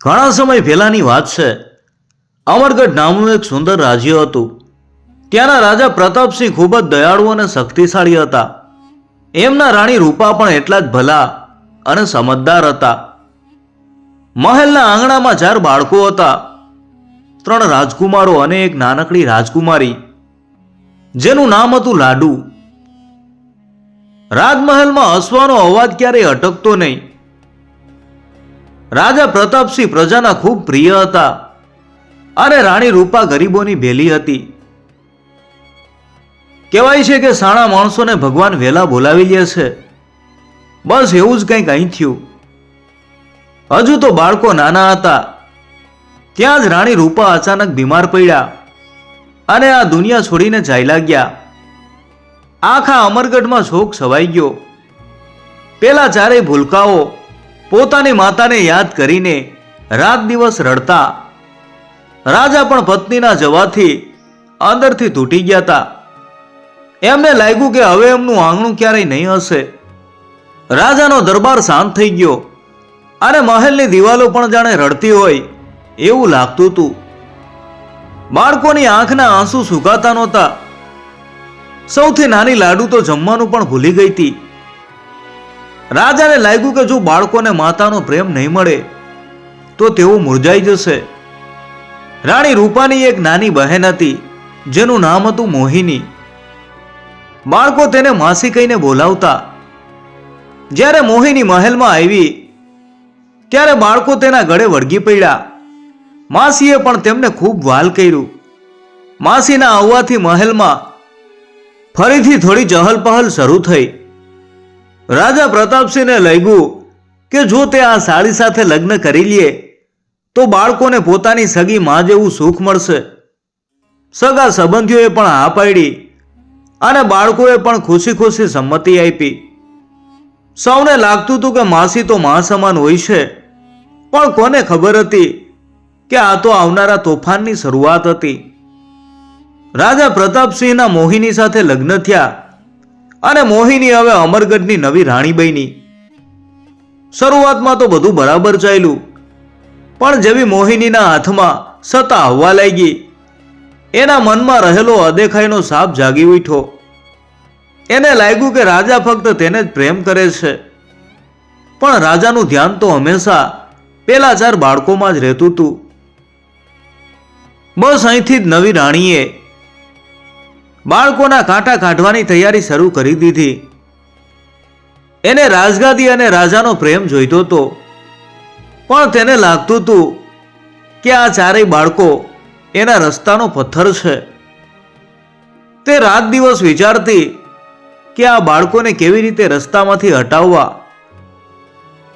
ઘણા સમય પહેલાની વાત છે. અમરગઢ નામનું એક સુંદર રાજ્ય હતું. ત્યાંના રાજા પ્રતાપસિંહ ખૂબ જ દયાળુ અને શક્તિશાળી હતા. એમના રાણી રૂપા પણ એટલા જ ભલા અને સમજદાર હતા. મહેલના આંગણામાં ચાર બાળકો હતા. ત્રણ રાજકુમારો અને એક નાનકડી રાજકુમારી, જેનું નામ હતું લાડુ. રાજમહેલમાં હસવાનો અવાજ ક્યારેય અટકતો નહીં. રાજા પ્રતાપસિંહ પ્રજાના ખૂબ પ્રિય હતા અને રાણી રૂપા ગરીબોની ભેલી હતી. કહેવાય છે કે સાણા માણસોને ભગવાન વહેલા બોલાવી લે છે. બસ એવું જ કંઈક અહીં થયું. હજુ તો બાળકો નાના હતા. ત્યાં જ રાણી રૂપા અચાનક બીમાર પડ્યા અને આ દુનિયા છોડીને જાય ગયા આખા અમરગઢમાં શોક છવાઈ ગયો. પેલા ચારેય ભૂલકાઓ પોતાની માતાને યાદ કરીને રાત દિવસ રડતા. રાજા પણ પત્નીના જવાથી અંદરથી તૂટી ગયા હતા. એમને લાગ્યું કે હવે એમનું આંગણું ક્યારેય નહીં હશે. રાજાનો દરબાર શાંત થઈ ગયો અને મહેલની દિવાલો પણ જાણે રડતી હોય એવું લાગતું હતું. બાળકોની આંખના આંસુ સુકાતા નહોતા. સૌથી નાની લાડુ તો જમવાનું પણ ભૂલી ગઈ હતી. રાજાને લાગ્યું કે જો બાળકોને માતાનો પ્રેમ નહીં મળે, તો તેઓ મુરઝાઈ જશે. રાણી રૂપાની એક નાની બહેન હતી, જેનું નામ હતું મોહિની. બાળકો તેને માસી કહીને બોલાવતા. જ્યારે મોહિની મહેલમાં આવી, ત્યારે બાળકો તેના ગળે વળગી પડ્યા. માસીએ પણ તેમને ખૂબ વાલ કર્યું. માસીના આવવાથી મહેલમાં ફરીથી થોડી ચહલપહલ શરૂ થઈ. રાજા પ્રતાપસિંહને લાગ્યું કે જો તે આ સાળી સાથે લગ્ન કરી લે, તો બાળકોને પોતાની સગી માં જેવું સુખ મળશે. સગા સંબંધીઓએ પણ હા પાડી અને બાળકોએ પણ ખુશી ખુશી સંમતિ આપી. સૌને લાગતું હતું કે માસી તો મા સમાન હોય છે, પણ કોને ખબર હતી કે આ તો આવનારા તોફાનની શરૂઆત હતી. રાજા પ્રતાપસિંહના મોહિની સાથે લગ્ન થયા. અને મોહિની હવે અમરગઢની નવી રાણી બની. શરૂઆતમાં તો બધું બરાબર ચાલ્યું. પણ જેવી મોહિનીના હાથમાં સત્તા આવવા લાગી, એના મનમાં રહેલો અદેખાઈનો સાપ જાગી ઉઠ્યો. એને લાગ્યું કે રાજા ફક્ત તેને જ પ્રેમ કરે છે. પણ રાજાનું ધ્યાન તો હંમેશા પેલા ચાર બાળકોમાં જ રહેતું હતું. બસ અહીંથી જ નવી રાણીએ બાળકોના કાંટા કાઢવાની તૈયારી શરૂ કરી દીધી. એને રાજગાદી અને રાજાનો પ્રેમ જોઈતો હતો. પણ તેને લાગતું હતું કે આ ચારેય બાળકો એના રસ્તાનો પથ્થર છે. તે રાત દિવસ વિચારતી કે આ બાળકોને કેવી રીતે રસ્તામાંથી હટાવવા.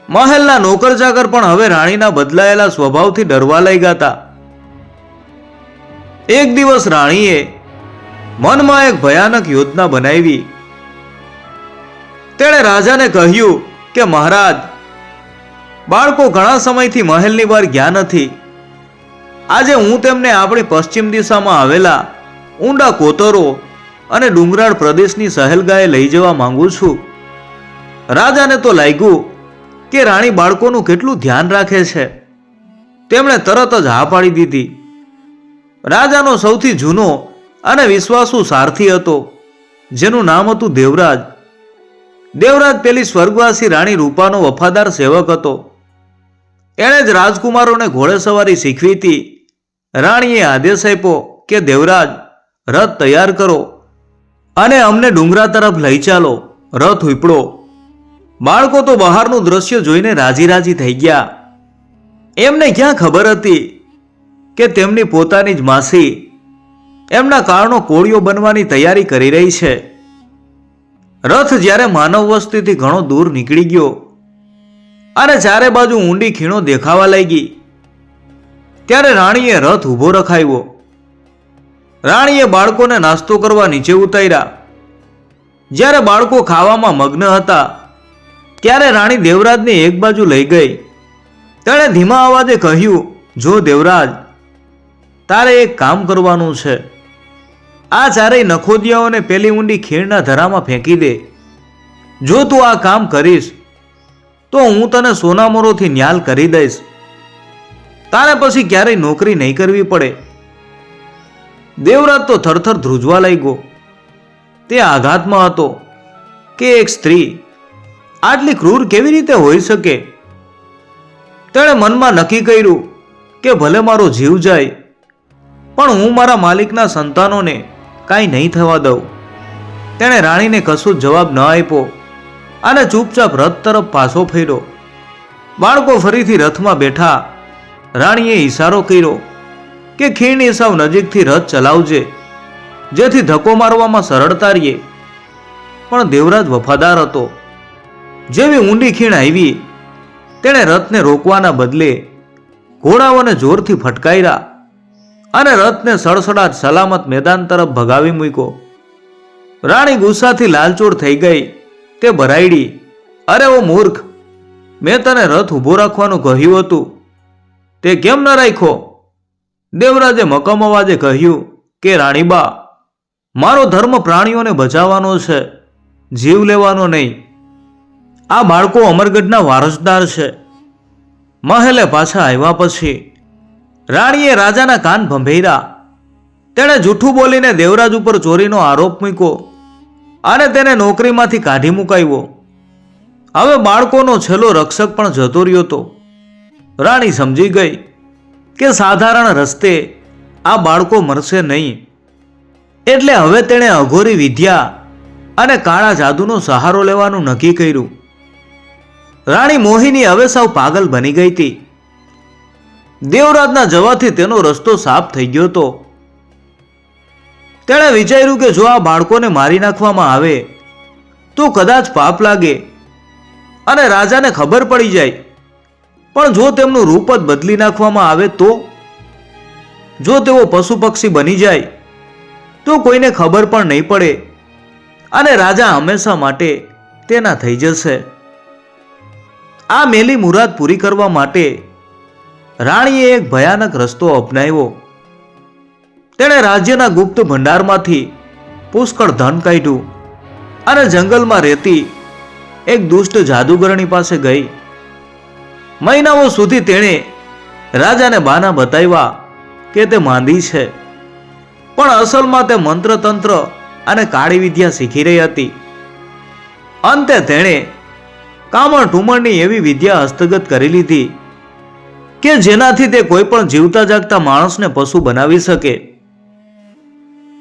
મહેલના નોકર ચાકર પણ હવે રાણીના બદલાયેલા સ્વભાવથી ડરવા લાગ્યા હતા. એક દિવસ રાણીએ મનમાં એક ભયાનક યોજના બનાવી. તેણે રાજાને કહ્યું કે, મહારાજ, બાળકો ઘણા સમયથી મહેલની બહાર ગયા નથી. આજે હું તેમને આપણી પશ્ચિમ દિશામાં આવેલા ઊંડા કોતરો અને ડુંગરાળ પ્રદેશની સહેલગાએ લઈ જવા માંગુ છું. રાજાને તો લાગ્યું કે, રાણી બાળકોનું કેટલું ધ્યાન રાખે છે. તેમણે તરત જ હા પાડી દીધી. રાજાનો સૌથી જૂનો અને વિશ્વાસુ સારથી હતો, જેનું નામ હતું દેવરાજ. દેવરાજ પેલી સ્વર્ગવાસી રાણી રૂપાનો વફાદાર સેવક હતો. એણે જ રાજકુમારોને ઘોડેસવારી શીખવી હતી. રાણીએ આદેશ આપ્યો કે, દેવરાજ, રથ તૈયાર કરો અને અમને ડુંગરા તરફ લઈ ચાલો, રથ ઉપડો. બાળકો તો બહારનું દ્રશ્ય જોઈને રાજી રાજી થઈ ગયા. એમને ક્યાં ખબર હતી કે તેમની પોતાની જ માસી એમના કારણો કોળીઓ બનવાની તૈયારી કરી રહી છે. રથ જ્યારે માનવ વસ્તીથી ઘણો દૂર નીકળી ગયો, અને ચારે બાજુ ઊંડી ખીણો દેખાવા લાગી, ત્યારે રાણીએ રથ ઊભો રખાવ્યો. રાણીએ બાળકોને નાસ્તો કરવા નીચે ઉતાર્યા. જ્યારે બાળકો ખાવામાં મગ્ન હતા, ત્યારે રાણી દેવરાજને એક બાજુ લઈ ગઈ. તેણે ધીમા અવાજે કહ્યું, જો દેવરાજ, તારે એક કામ કરવાનું છે. આ ચારેય નખોદિયાઓને પેલી ઊંડી ખીણના ધરામાં ફેંકી દે. જો તું આ કામ કરીશ, તો હું તને સોનામોરોથી ન્યાલ કરી દઈશ. તારે પછી ક્યારેય નોકરી નહીં કરવી પડે. દેવરાત તો થરથર ધ્રુજવા લાગ્યો. તે આઘાતમાં હતો કે એક સ્ત્રી આટલી ક્રૂર કેવી રીતે હોઈ શકે? તેણે મનમાં નક્કી કર્યું કે ભલે મારો જીવ જાય, પણ હું મારા માલિકના સંતાનોને કાંઈ નહીં થવા દઉં. તેણે રાણીને કશું જવાબ ન આપ્યો અને ચૂપચાપ રથ તરફ પાછો ફર્યો. બાળકો ફરીથી રથમાં બેઠા. રાણીએ ઈશારો કર્યો કે ખીણની સાવ નજીકથી રથ ચલાવજે, જેથી ધક્કો મારવામાં સરળતા રહીએ પણ દેવરાજ વફાદાર હતો. જેવી ઊંડી ખીણ આવી, તેણે રથને રોકવાના બદલે ઘોડાઓને જોરથી ફટકાર્યા. અને રથને સડસડાટ સલામત મેદાન તરફ ભગાવી મૂક્યો. રાણી ગુસ્સાથી લાલચોળ થઈ ગઈ. તે ભરાયડી, અરે ઓ મૂર્ખ, મેં તને રથ ઊભો રાખવાનું કહ્યું હતું. તે કેમ ન રાખ્યો? દેવરાજે મકમ અવાજે કહ્યું, કે રાણીબા, મારો ધર્મ પ્રાણીઓને બચાવવાનો છે, જીવ લેવાનો નહીં. આ બાળકો અમરગઢના વારસદાર છે. મહેલે પાછા આવ્યા પછી રાણીએ રાજાના કાન ભંભેર્યા. તેણે જૂઠું બોલીને દેવરાજ ઉપર ચોરીનો આરોપ મૂક્યો અને તેને નોકરીમાંથી કાઢી મુકાવ્યો. હવે બાળકોનો છેલ્લો રક્ષક પણ જતો રહ્યો હતો. રાણી સમજી ગઈ કે સાધારણ રસ્તે આ બાળકો મરશે નહીં. એટલે હવે તેણે અઘોરી વિદ્યા અને કાળા જાદુનો સહારો લેવાનું નક્કી કર્યું. રાણી મોહિની હવે સાવ પાગલ બની ગઈ હતી. દેવરાજના જવાથી તેનો રસ્તો સાફ થઈ ગયો હતો. તેણે વિચાર્યું કે જો આ બાળકોને મારી નાખવામાં આવે, તો કદાચ પાપ લાગે અને રાજાને ખબર પડી જાય. પણ જો તેમનું રૂપ જ બદલી નાખવામાં આવે તો? જો તેઓ પશુ પક્ષી બની જાય, તો કોઈને ખબર પણ નહીં પડે અને રાજા હંમેશા માટે તેના થઈ જશે. આ મેલી મુરાદ પૂરી કરવા માટે રાણીએ એક ભયાનક રસ્તો અપનાવ્યો. તેણે રાજ્યના ગુપ્ત ભંડારમાંથી પુષ્કળ ધન કાઢ્યું અને જંગલમાં રહેતી એક દુષ્ટ જાદુગરણી પાસે ગઈ. મહિનાઓ સુધી તેણે રાજાને બાના બતાવ્યા કે તે માંદી છે, પણ અસલમાં તે મંત્ર તંત્ર અને કાળી વિદ્યા શીખી રહી હતી. અંતે તેણે કામણ ઠુમણની એવી વિદ્યા હસ્તગત કરી લીધી કે જેનાથી તે કોઈ પણ જીવતા જાગતા માણસને પશુ બનાવી શકે.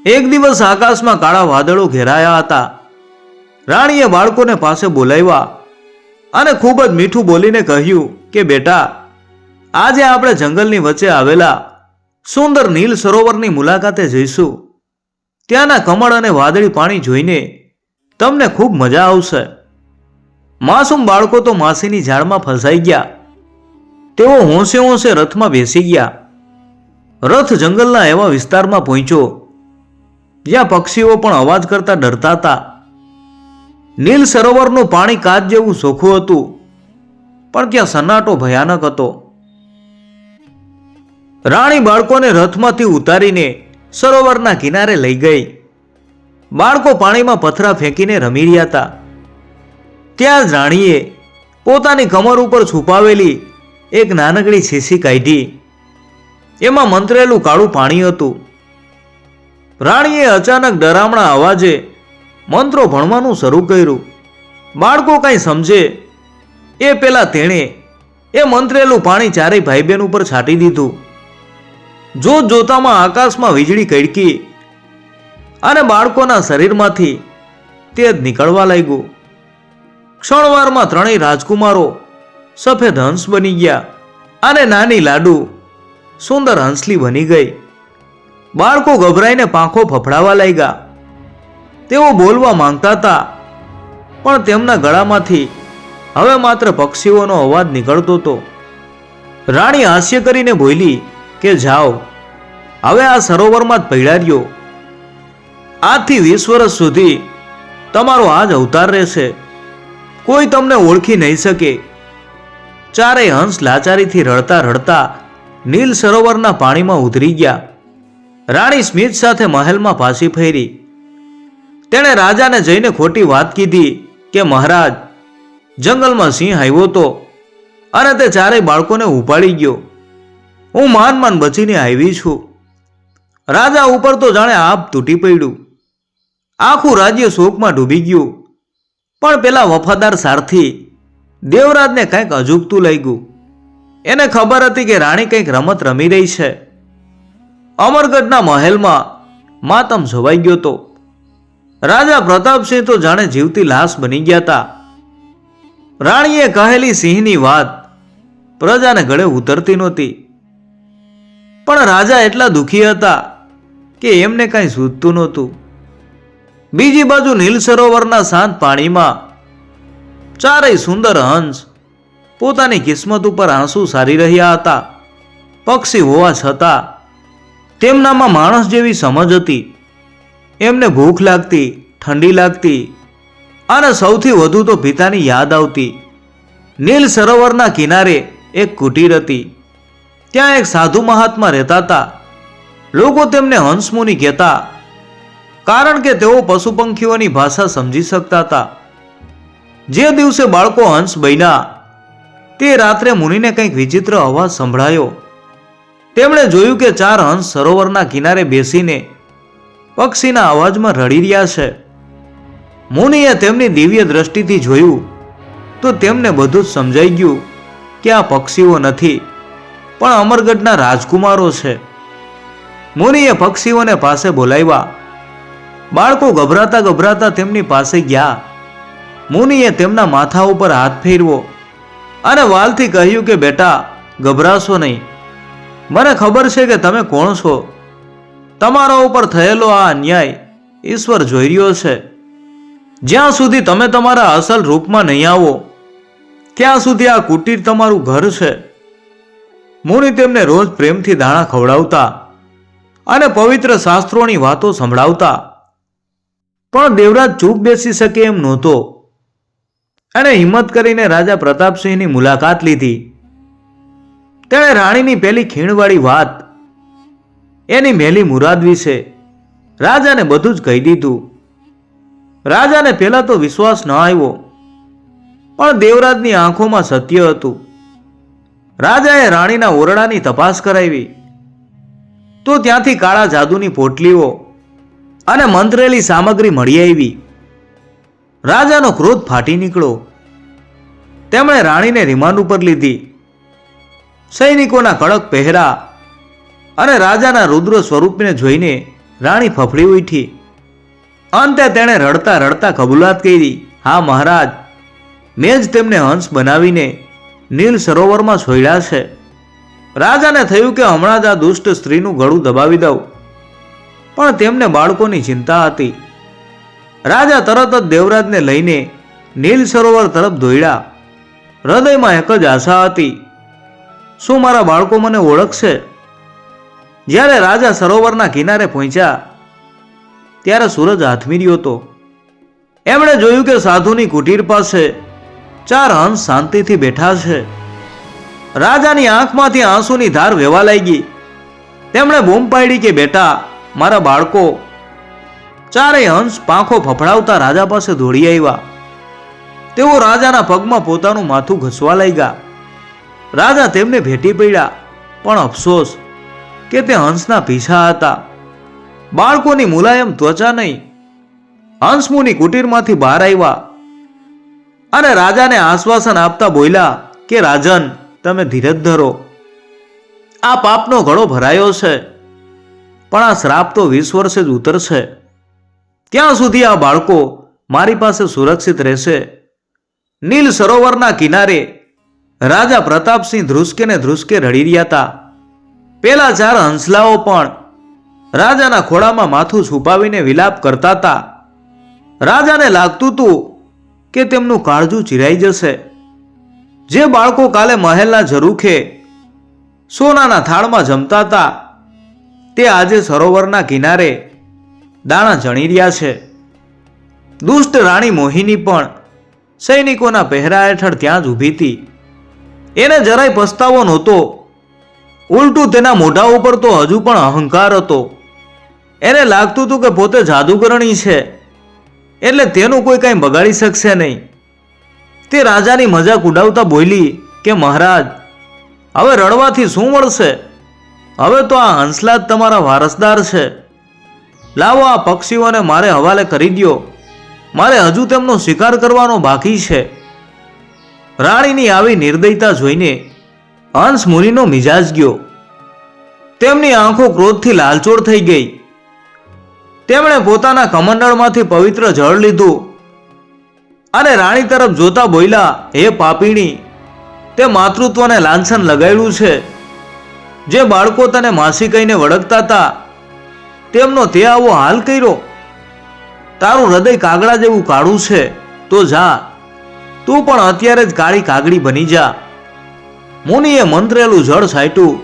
એક દિવસ આકાશમાં કાળા વાદળો ઘેરાયા હતા. રાણીએ બાળકોને પાસે બોલાવ્યા અને ખૂબ જ મીઠું બોલીને કહ્યું કે, બેટા, આજે આપણે જંગલની વચ્ચે આવેલા સુંદર નીલ સરોવરની મુલાકાતે જઈશું. ત્યાંના કમળ અને વાદળી પાણી જોઈને તમને ખૂબ મજા આવશે. માસૂમ બાળકો તો માસીની ઝાડમાં ફસાઈ ગયા. તેઓ હોંશે હોંશે રથમાં બેસી ગયા. રથ જંગલના એવા વિસ્તારમાં પહોંચ્યો. જ્યાં પક્ષીઓ પણ અવાજ કરતા ડરતા હતા. નીલ સરોવરનું પાણી કાચ જેવું ચોખ્ખું હતું, પણ ત્યાં સન્નાટો ભયાનક હતો. રાણી બાળકોને રથમાંથી ઉતારીને સરોવરના કિનારે લઈ ગઈ. બાળકો પાણીમાં પથરા ફેંકીને રમી રહ્યા હતા. ત્યાં જ રાણીએ પોતાની કમર ઉપર છુપાવેલી એક નાનકડી શીશી કાઢી. એમાં મંત્રેલું કાળું પાણી હતું. રાણીએ અચાનક ડરામણા અવાજે મંત્રો ભણવાનું શરૂ કર્યું. બાળકો કાંઈ સમજે. એ પેલા તેણે એ મંત્રેલું પાણી ચારેય ભાઈ બહેન ઉપર છાંટી દીધું. જોત જોતામાં આકાશમાં વીજળી કડકી અને બાળકોના શરીરમાંથી તે જ નીકળવા લાગ્યું. ક્ષણવારમાં ત્રણેય રાજકુમારો સફેદ હંસ બની ગયા અને નાની લાડુ. સુંદર હંસલી બની ગઈ. બાળકો ગભરાઈને પાંખો ફફડાવા લાગ્યા. તેઓ બોલવા માંગતા હતા, પણ તેમના ગળામાંથી હવે માત્ર પક્ષીઓનો અવાજ નીકળતો હતો. રાણી હાસ્ય કરીને બોલી કે, જાઓ, હવે આ સરોવરમાં જ પૈડા રહ્યો. આજથી વીસ વર્ષ સુધી તમારો આ જ અવતાર રહેશે. કોઈ તમને ઓળખી નહીં શકે. ચારેય હંસ લાચારીથી રડતા રડતા નીલ સરોવરના પાણીમાં ઉતરી ગયા. રાણી સ્મિત સાથે મહેલમાં પાછી ફેરી. તેણે રાજાને જઈને ખોટી વાત કીધી કે, મહારાજ, જંગલમાં સિંહ આવ્યો તો? અને તે ચારેય બાળકોને ઉપાડી ગયો. હું માન માન બચીને આવી છું. રાજા ઉપર તો જાણે આપ તૂટી પડ્યું. આખું રાજ્ય શોકમાં ડૂબી ગયું. પણ પેલા વફાદાર સારથી દેવરાજને કંઈક અજુગતું લાગ્યું. એને ખબર હતી કે રાણી કંઈક રમત રમી રહી છે. અમરગઢના મહેલમાં માતમ જોવાઈ ગયો તો. રાજા પ્રતાપસિંહ તો જાણે જીવતી લાશ બની ગયા હતા રાણીએ કહેલી સિંહની વાત પ્રજાને ગળે ઉતરતી નહોતી. પણ રાજા એટલા દુઃખી હતા કે એમને કાંઈ સૂઝતું નહોતું. બીજી બાજુ નીલ સરોવરના શાંત પાણીમાં ચારેય સુંદર હંસ પોતાની કિસ્મત ઉપર આંસુ સારી રહ્યા હતા. પક્ષી હોવા છતાં તેમનામાં માણસ જેવી સમજ હતી. એમને ભૂખ લાગતી, ઠંડી લાગતી અને સૌથી વધુ તો પિતાની યાદ આવતી. નીલ સરોવરના કિનારે એક કુટીર હતી. ત્યાં એક સાધુ મહાત્મા રહેતા હતા. લોકો તેમને હંસમુનિ કહેતા, કારણ કે તેઓ પશુ પંખીઓની ભાષા સમજી શકતા હતા. જે દિવસે બાળકો હંસ બન્યા, તે રાત્રે મુનિને કંઈક વિચિત્ર અવાજ સંભળાયો. તેમણે જોયું કે ચાર હંસ સરોવરના કિનારે બેસીને પક્ષીના અવાજમાં રડી રહ્યા છે. મુનિએ તેમની દિવ્ય દ્રષ્ટિથી જોયું તો તેમને બધું જ સમજાઈ ગયું કે આ પક્ષીઓ નથી, પણ અમરગઢના રાજકુમારો છે. મુનિએ પક્ષીઓને પાસે બોલાવ્યા. બાળકો ગભરાતા ગભરાતા તેમની પાસે ગયા. મુનિએ તેમના માથા ઉપર હાથ ફેરવો અને વાલથી કહ્યું કે, બેટા, ગભરાશો નહીં. મને ખબર છે કે તમે કોણ છો. તમારા ઉપર થયેલો આ અન્યાય ઈશ્વર જોઈ રહ્યો છે. જ્યાં સુધી તમે તમારા અસલ રૂપમાં નહીં આવો, ત્યાં સુધી આ કુટીર તમારું ઘર છે. મુનિ તેમને રોજ પ્રેમથી દાણા ખવડાવતા અને પવિત્ર શાસ્ત્રોની વાતો સંભળાવતા. પણ દેવરાજ ચૂપ બેસી શકે એમ નહોતો. અને હિંમત કરીને રાજા પ્રતાપસિંહની મુલાકાત લીધી. તેણે રાણીની પેલી ખીણવાળી વાત, એની મેલી મુરાદ વિશે રાજાને બધું જ કહી દીધું. રાજાને પહેલાં તો વિશ્વાસ ન આવ્યો, પણ દેવરાજની આંખોમાં સત્ય હતું. રાજાએ રાણીના ઓરડાની તપાસ કરાવી. તો ત્યાંથી કાળા જાદુની પોટલીઓ અને મંત્રેલી સામગ્રી મળી આવી. રાજાનો ક્રોધ ફાટી નીકળ્યો. તેમણે રાણીને રિમાન્ડ ઉપર લીધી. સૈનિકોના કડક પહેરા અને રાજાના રુદ્ર સ્વરૂપને જોઈને રાણી ફફડી ઉઠી. અંતે તેણે રડતા રડતા કબૂલાત કરી, હા, મહારાજ, મેં જ તેમને હંસ બનાવીને નીલ સરોવરમાં છોડ્યા છે. રાજાને થયું કે હમણાં જ આ દુષ્ટ સ્ત્રીનું ગળું દબાવી દઉં. પણ તેમને બાળકોની ચિંતા હતી. રાજા તરત જ દેવરાજને લઈને નીલ સરોવર તરફ દોડ્યા હૃદયમાં એક જ આશા હતી, શું મારા બાળકો મને ઓળખશે? જ્યારે રાજા સરોવરના કિનારે પહોંચ્યા, ત્યારે સૂરજ હાથમીર્યો હતો. એમણે જોયું કે સાધુની કુટીર પાસે ચાર હંસ શાંતિથી બેઠા છે. રાજાની આંખમાંથી આંસુની ધાર વહેવા લાગી. તેમણે બૂમ પાડી કે, બેટા, મારા બાળકો ચારેય હંસ પાંખો ફફડાવતા રાજા પાસે દોડી આવ્યા. તેઓ રાજાના પગમાં પોતાનું માથું ઘસવા લાગ્યા. રાજા તેમને ભેટી પડ્યા, પણ અફસોસ કે તે હંસના પીછા હતા. બાળકોની મુલાયમ ત્વચા નહીં. હંસમુની કુટીરમાંથી બહાર આવ્યા અને રાજાને આશ્વાસન આપતા બોલ્યા કે, રાજન, તમે ધીરજ ધરો. આ પાપનો ઘડો ભરાયો છે, પણ આ શ્રાપ તો વીસ વર્ષે જ ઉતરશે. ત્યાં સુધી આ બાળકો મારી પાસે સુરક્ષિત રહેશે. નીલ સરોવરના કિનારે રાજા પ્રતાપસિંહ ધ્રુસકે ને ધ્રુસકે રડી રહ્યા હતા. પેલા ચાર હંસલાઓ પણ રાજાના ખોળામાં માથું છુપાવીને વિલાપ કરતા હતા. રાજાને લાગતું હતું કે તેમનું કાળજું ચિરાઈ જશે. જે બાળકો કાલે મહેલના ઝરૂખે સોનાના થાળમાં જમતા હતા, તે આજે સરોવરના કિનારે દાણા જણી રહ્યા છે. દુષ્ટ રાણી મોહિની પણ સૈનિકોના પહેરા હેઠળ ત્યાં જ ઊભી હતી. એને જરાય પસ્તાવો નહોતો. ઉલટું તેના મોઢા ઉપર તો હજુ પણ અહંકાર હતો. એને લાગતું હતું કે પોતે જાદુગરણી છે. એટલે તેનું કોઈ કાંઈ બગાડી શકશે નહીં. તે રાજાની મજાક ઉડાવતા બોલી કે, મહારાજ, હવે રડવાથી શું મળશે હવે તો આ હંસલા જ તમારા વારસદાર છે. લાવો આ પક્ષીઓને મારે હવાલે કરી દ્યો. મારે હજુ તેમનો શિકાર કરવાનો બાકી છે. રાણીની આવી નિર્દયતા જોઈને હંસ મુનિનો મિજાજ ગયો. તેમની આંખો ક્રોધથી લાલચોળ થઈ ગઈ. તેમણે પોતાના કમંડળમાંથી પવિત્ર જળ લીધું. અને રાણી તરફ જોતા બોલ્યા, હે પાપીણી, તે માતૃત્વને લાંછન લગાડ્યું છે. જે બાળકો તને માસી કહીને વળગતા હતા તેમનો તે આવો હાલ કર્યો. તારું હૃદય કાગડા જેવું કાળું છે, તો જા. તું પણ અત્યારે જ કાળી કાગડી બની જા. મુનિએ મંત્રેલું જળ છાંટ્યું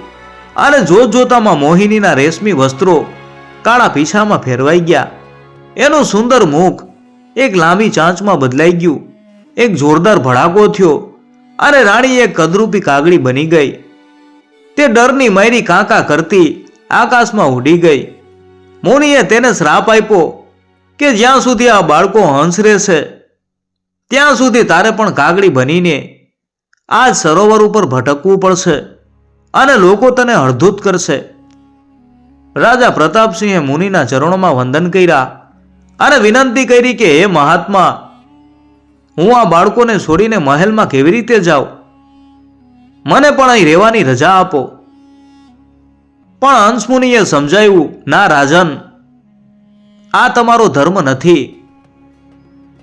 અને જોત જોતામાં મોહિનીના રેશમી વસ્ત્રો કાળા પીછામાં ફેરવાઈ ગયા. એનું સુંદર મુખ એક લાંબી ચાંચમાં બદલાઈ ગયું. એક જોરદાર ભડાકો થયો અને રાણી એક કદરૂપી કાગડી બની ગઈ. તે ડરની મારી કાંકા કરતી આકાશમાં ઉડી ગઈ. મુનિએ તેને શ્રાપ આપ્યો કે જ્યાં સુધી આ બાળકો હંસ રહેશે, ત્યાં સુધી તારે પણ કાગડી બનીને આ સરોવર ઉપર ભટકવું પડશે અને લોકો તને અડધૂત કરશે. રાજા પ્રતાપસિંહે મુનિના ચરણોમાં વંદન કર્યા અને વિનંતી કરી કે, હે મહાત્મા, હું આ બાળકોને છોડીને મહેલમાં કેવી રીતે જાઉં? મને પણ અહીં રહેવાની રજા આપો. પણ હંસમુનિએ સમજાવ્યું ના રાજન, આ તમારો ધર્મ નથી.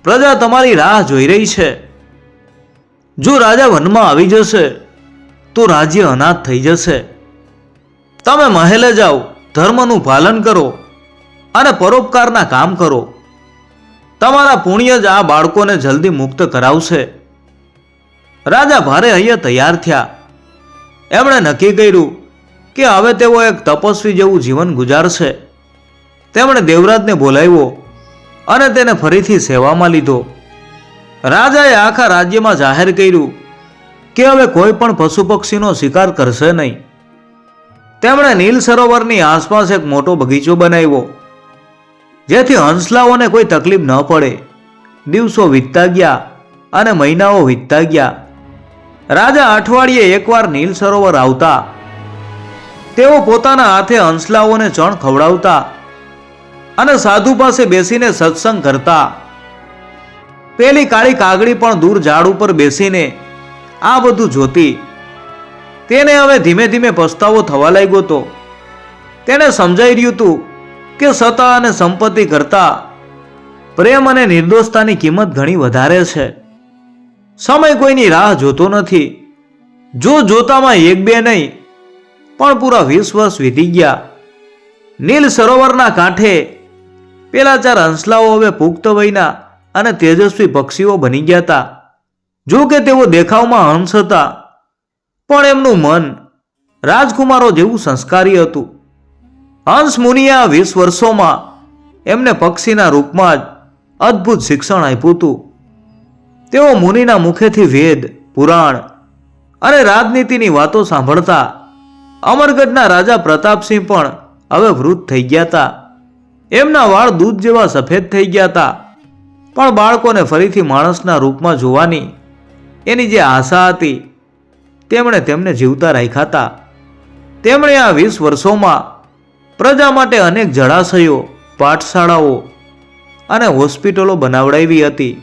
પ્રજા તમારી રાહ જોઈ રહી છે. જો રાજા વનમાં આવી જશે, તો રાજ્ય અનાથ થઈ જશે. તમે મહેલે જાઓ, ધર્મનું પાલન કરો અને પરોપકારના કામ કરો. તમારા પુણ્ય જ આ બાળકોને જલ્દી મુક્ત કરાવશે. રાજા ભારે અહીંયા તૈયાર થયા. એમણે નક્કી કર્યું કે હવે તેઓ એક તપસ્વી જેવું જીવન ગુજારશે. તેમણે દેવરાજને બોલાવ્યો અને તેને ફરીથી સેવામાં લીધો. રાજાએ આખા રાજ્યમાં જાહેર કર્યું કે હવે કોઈ પણ પશુ પક્ષીનો શિકાર કરશે નહીં. તેમણે નીલ સરોવરની આસપાસ એક મોટો બગીચો બનાવ્યો, જેથી હંસલાઓને કોઈ તકલીફ ન પડે. દિવસો વીતતા ગયા અને મહિનાઓ વીતતા ગયા. રાજા અઠવાડિયે એકવાર નીલ સરોવર આવતા તેઓ પોતાના હાથે હંસલાઓને ચણ ખવડાવતા અને સાધુ પાસે બેસીને સત્સંગ કરતા. પેલી કાળી કાગડી પણ દૂર ઝાડ ઉપર બેસીને આ બધું જોતી. તેને હવે ધીમે ધીમે પસ્તાવો થવા લાગ્યો હતો તેને સમજાઈ રહ્યું હતું કે સત્તા અને સંપત્તિ કરતા પ્રેમ અને નિર્દોષતાની કિંમત ઘણી વધારે છે. સમય કોઈની રાહ જોતો નથી. જો જોતામાં એક બે નહીં પણ પૂરા વીસ વર્ષ વીતી ગયા. નીલ સરોવરના કાંઠે પેલા ચાર હંસલાઓ હવે પુખ્ત વયના અને તેજસ્વી પક્ષીઓ બની ગયા હતા. જો કે તેઓ દેખાવમાં હંસ હતા, પણ એમનું મન રાજકુમારો જેવું સંસ્કારી હતું. હંસ મુનિએ વીસ વર્ષોમાં એમને પક્ષીના રૂપમાં જ અદ્ભુત શિક્ષણ આપ્યું હતું. તેઓ મુનિના મુખેથી વેદ, પુરાણ અને રાજનીતિની વાતો સાંભળતા અમરગઢના રાજા પ્રતાપસિંહ પણ હવે વૃદ્ધ થઈ ગયા હતા. એમના વાળ દૂધ જેવા સફેદ થઈ ગયા હતા. પણ બાળકોને ફરીથી માણસના રૂપમાં જોવાની એની જે આશા હતી, તેમણે તેમને જીવતા રાખ્યા હતા. તેમણે આ વીસ વર્ષોમાં પ્રજા માટે અનેક જળાશયો, પાઠશાળાઓ અને હોસ્પિટલો બનાવડાવી હતી.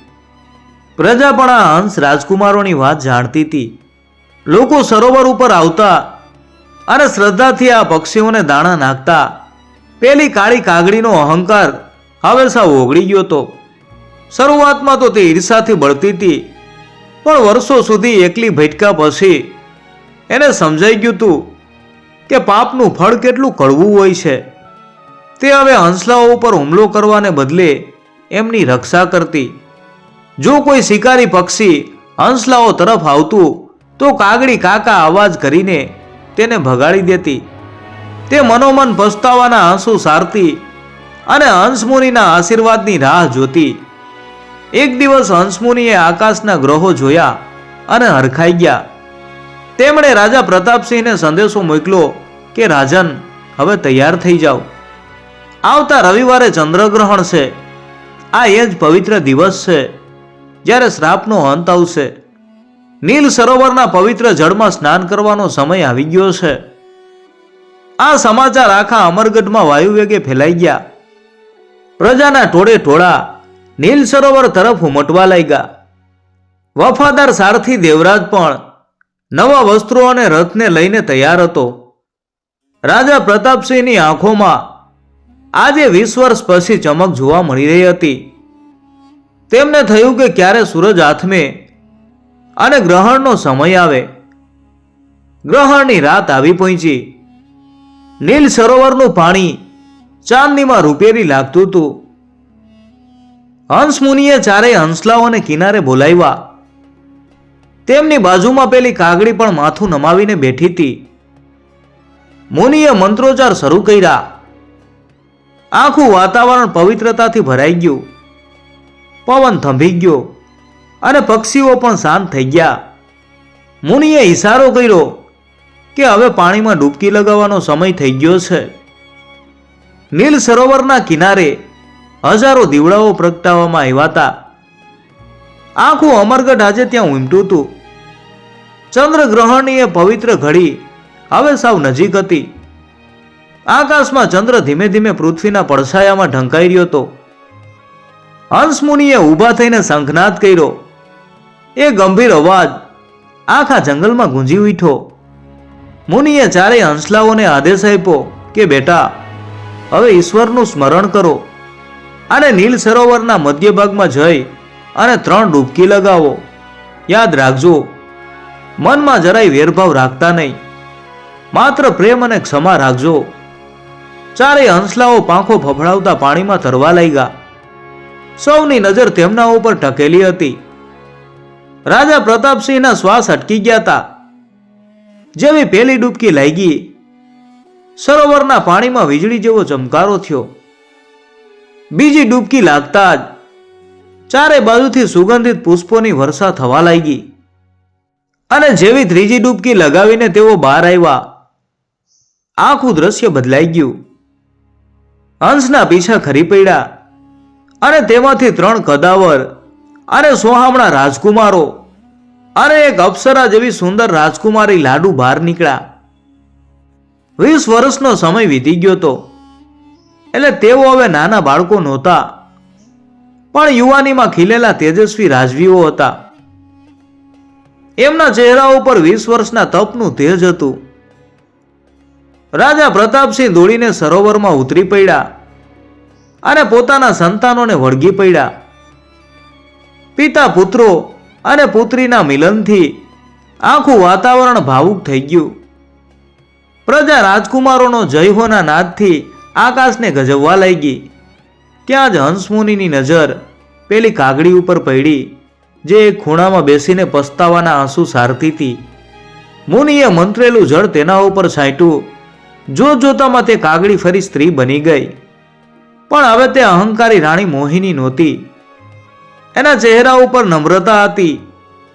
પ્રજા પણ આ હંસ રાજકુમારોની વાત જાણતી હતી. લોકો સરોવર ઉપર આવતા અને શ્રદ્ધાથી આ પક્ષીઓને દાણા નાખતા. પેલી કાળી કાગડીનો અહંકાર હવે સાવ ઓગળી ગયો હતો. શરૂઆતમાં તો તે ઈર્ષાથી બળતી હતી, પણ વર્ષો સુધી એકલી ભટકા પછી એને સમજાઈ ગયું હતું કે પાપનું ફળ કેટલું કડવું હોય છે. તે હવે હંસલાઓ ઉપર હુમલો કરવાને બદલે એમની રક્ષા કરતી. જો કોઈ શિકારી પક્ષી હંસલાઓ તરફ આવતું, તો કાગડી કાકા અવાજ કરીને તેને ભગાડી દેતી. તે મનોમન પસ્તાવાના આંસુ સારતી અને હંસમુનિના આશીર્વાદની રાહ જોતી. એક દિવસ હંસમુનિએ આકાશના ગ્રહો જોયા અને હરખાઈ ગયા. તેમણે રાજા પ્રતાપસિંહને સંદેશો મોકલ્યો કે, રાજન, હવે તૈયાર થઈ જાઓ. આવતા રવિવારે ચંદ્રગ્રહણ છે. આ એ જ પવિત્ર દિવસ છે. જ્યારે શ્રાપનો અંત આવશે. નીલ સરોવરના પવિત્ર જળમાં સ્નાન કરવાનો સમય આવી ગયો છે. આ સમાચાર આખા અમરગઢમાં વાયુવેગે ફેલાઈ ગયા. પ્રજાના ટોળે ટોળા નીલ સરોવર તરફ ઉમટવા લાગ્યા. વફાદાર સારથી દેવરાજ પણ નવા વસ્ત્રો અને રથને લઈને તૈયાર હતો. રાજા પ્રતાપસિંહની આંખોમાં આજે વીસ વર્ષ પછી ચમક જોવા મળી રહી હતી. તેમને થયું કે ક્યારે સૂરજ હાથમે અને ગ્રહણનો સમય આવે. ગ્રહણની રાત આવી પહોંચી. નીલ સરોવરનું પાણી ચાંદનીમાં રૂપેરી લાગતું હતું. હંસ મુનિએ ચારેય હંસલાઓને કિનારે બોલાવ્યા. તેમની બાજુમાં પેલી કાગડી પણ માથું નમાવીને બેઠી હતી. મુનિએ મંત્રોચ્ચાર શરૂ કર્યા. આખું વાતાવરણ પવિત્રતાથી ભરાઈ ગયું. પવન થંભી ગયો. અને પક્ષીઓ પણ શાંત થઈ ગયા. મુનિએ ઇશારો કર્યો કે હવે પાણીમાં ડૂબકી લગાવવાનો સમય થઈ ગયો છે. નીલ સરોવરના કિનારે હજારો દીવડાઓ પ્રગટાવવામાં આવ્યા હતા. આખું અમરગઢ આજે ત્યાં ઉમટ્યું હતું. ચંદ્રગ્રહણની એ પવિત્ર ઘડી હવે સાવ નજીક હતી. આકાશમાં ચંદ્ર ધીમે ધીમે પૃથ્વીના પડછાયામાં ઢંકાઈ રહ્યો હતો. હંસમુનિએ ઊભા થઈને શંખનાદ કર્યો. એ ગંભીર અવાજ આખા જંગલમાં ગુંજી ઉઠ્યો. મુનિએ ચારેય હંસલાઓને આદેશ આપ્યો કે, બેટા, હવે ઈશ્વરનું સ્મરણ કરો અને નીલ સરોવરના મધ્ય ભાગમાં જઈ અને ત્રણ ડૂબકી લગાવો. યાદ રાખજો, મનમાં જરાય વેરભાવ રાખતા નહીં. માત્ર પ્રેમ અને ક્ષમા રાખજો. ચારેય હંસલાઓ પાંખો ફફડાવતા પાણીમાં તરવા લાગ્યા. સૌની નજર તેમના ઉપર ટકેલી હતી. રાજા પ્રતાપસિંહના શ્વાસ અટકી ગયા હતા. જેવી પેલી ડૂબકી લાગી. સરોવરના પાણીમાં વીજળી જેવો ચમકારો થયો. બીજી ડૂબકી લાગતા જ ચારે બાજુથી સુગંધિત પુષ્પોની વર્ષા થવા લાગી. અને જેવી ત્રીજી ડૂબકી લગાવીને તેઓ બહાર આવ્યા. આખું દ્રશ્ય બદલાઈ ગયું. હંસના પીછા ખરી પડ્યા. અને તેમાંથી ત્રણ કદાવર અને સોહામણા રાજકુમારો. અને એક અપ્સરા જેવી સુંદર રાજકુમારી લાડુ બહાર નીકળ્યા. વીસ વર્ષનો સમય વીતી ગયો હતો એટલે તેઓ હવે નાના બાળકો નહોતા. પણ યુવાનીમાં ખીલેલા તેજસ્વી રાજવીઓ હતા. એમના ચહેરા ઉપર વીસ વર્ષના તપનું તેજ હતું. રાજા પ્રતાપસિંહ દોડીને સરોવરમાં ઉતરી પડ્યા. અને પોતાના સંતાનોને વળગી પડ્યા. પિતા પુત્રો અને પુત્રીના મિલનથી આખું વાતાવરણ ભાવુક થઈ ગયું. પ્રજા રાજકુમારોનો જય હોના નાદથી આકાશને ગજવવા લાગી. ત્યાં જ હંસમુનિની નજર પેલી કાગડી ઉપર પડી, જે એક ખૂણામાં બેસીને પસ્તાવાના આંસુ સારતી હતી. મુનિએ મંત્રેલું જળ તેના ઉપર છાંટ્યું. જો જોતામાં તે કાગડી ફરી સ્ત્રી બની ગઈ. પણ હવે તે અહંકારી રાણી મોહિની નહોતી. એના ચહેરા ઉપર નમ્રતા હતી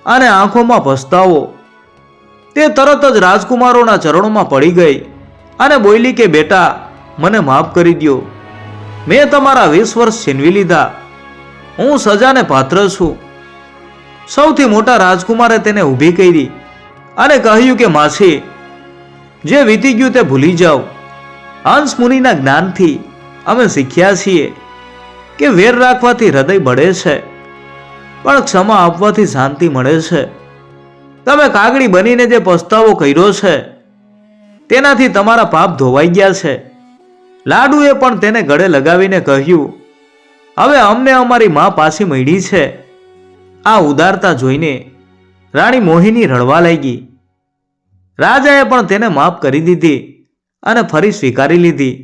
અને આંખોમાં પસ્તાવો. તે તરત જ રાજકુમારોના ચરણોમાં પડી ગઈ અને બોલી કે, બેટા, મને માફ કરી દ્યો. મેં તમારા વીસ વર્ષ છીનવી લીધા. હું સજાને પાત્ર છું. સૌથી મોટા રાજકુમારે તેને ઊભી કરી અને કહ્યું કે, માસી, જે વીતી ગયું તે ભૂલી જાઓ. હંસ મુનિના જ્ઞાનથી અમે શીખ્યા છીએ કે વેર રાખવાથી હૃદય બળે છે. પણ ક્ષમા આપવાથી શાંતિ મળે છે. તમે કાગડી બનીને જે પસ્તાવો કર્યો છે, તેનાથી તમારા પાપ ધોવાઈ ગયા છે. લાડુએ પણ તેને ગળે લગાવીને કહ્યું, હવે અમને અમારી મા પાછી મળી છે. આ ઉદારતા જોઈને રાણી મોહિની રડવા લાગી. રાજાએ પણ તેને માફ કરી દીધી અને ફરી સ્વીકારી લીધી.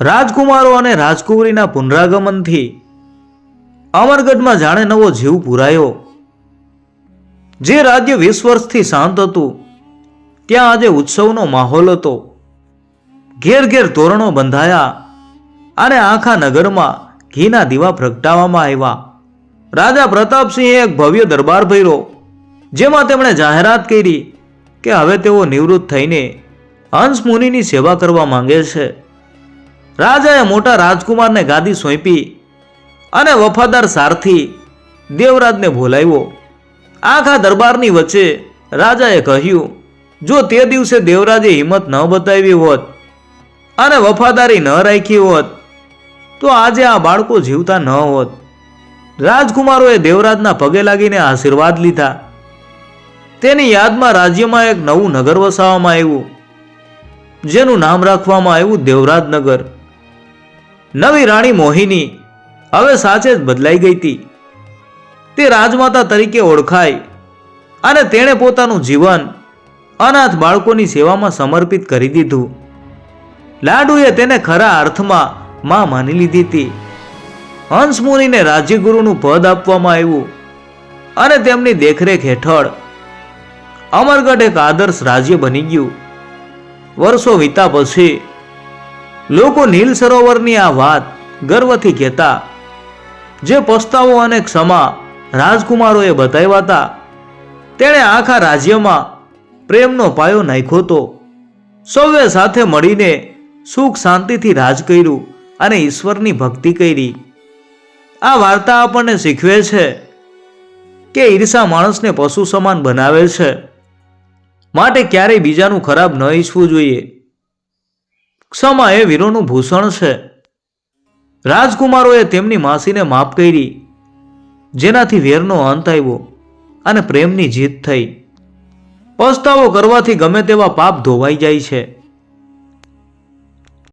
રાજકુમારો અને રાજકુમારીના પુનરાગમનથી અમરગઢમાં જાણે નવો જીવ પુરાયો. જે રાજ્ય વીસ વર્ષથી શાંત હતું, ત્યાં આજે ઉત્સવનો માહોલ હતો. ઘેર ઘેર તોરણો બંધાયા અને આખા નગરમાં ઘીના દીવા પ્રગટાવવામાં આવ્યા. રાજા પ્રતાપસિંહે એક ભવ્ય દરબાર ભર્યો, જેમાં તેમણે જાહેરાત કરી કે હવે તેઓ નિવૃત્ત થઈને હંસ મુનિની સેવા કરવા માંગે છે. રાજાએ મોટા રાજકુમારને ગાદી સોંપી અને વફાદાર સારથી દેવરાજને ભોલાવ્યો આખા દરબારની વચ્ચે રાજાએ કહ્યું, જો તે દિવસે દેવરાજે હિંમત ન બતાવી હોત અને વફાદારી ન રાખી હોત, તો આજે આ બાળકો જીવતા ન હોત. રાજકુમારોએ દેવરાજના પગે લાગીને આશીર્વાદ લીધા. તેની યાદમાં રાજ્યમાં એક નવું નગર વસાવવામાં આવ્યું, જેનું નામ રાખવામાં આવ્યું દેવરાજ નગર નવી રાણી મોહિની હવે સાચે જ બદલાઈ ગઈ હતી તે રાજમાતા તરીકે ઓળખાય અને તેણે પોતાનું જીવન અનાથ બાળકોની સેવામાં સમર્પિત કરી દીધું. લાડુએ તેને ખરા અર્થમાં માં માની લીધી હતી હંસમુનિને રાજ્યગુરુનું પદ આપવામાં આવ્યું અને તેમની દેખરેખ હેઠળ અમરગઢ એક આદર્શ રાજ્ય બની ગયું. વર્ષો વીતા પછી લોકો નીલ સરોવરની આ વાત ગર્વથી કહેતા જે પસ્તાવો અને ક્ષમા રાજકુમારોએ બતાવ્યા હતા, તેણે આખા રાજ્યમાં પ્રેમનો પાયો નાખ્યો હતો. સૌએ સાથે મળીને સુખ શાંતિથી રાજ કર્યું અને ઈશ્વરની ભક્તિ કરી. આ વાર્તા આપણને શીખવે છે કે ઈર્ષા માણસને પશુ સમાન બનાવે છે. માટે ક્યારેય બીજાનું ખરાબ ન ઈચ્છવું જોઈએ. ક્ષમા એ વીરોનું ભૂષણ છે. રાજકુમારોએ તેમની માસીને માફ કરી, જેનાથી વેરનો અંત આવ્યો અને પ્રેમની જીત થઈ. પસ્તાવો કરવાથી ગમે તેવા પાપ ધોવાઈ જાય છે.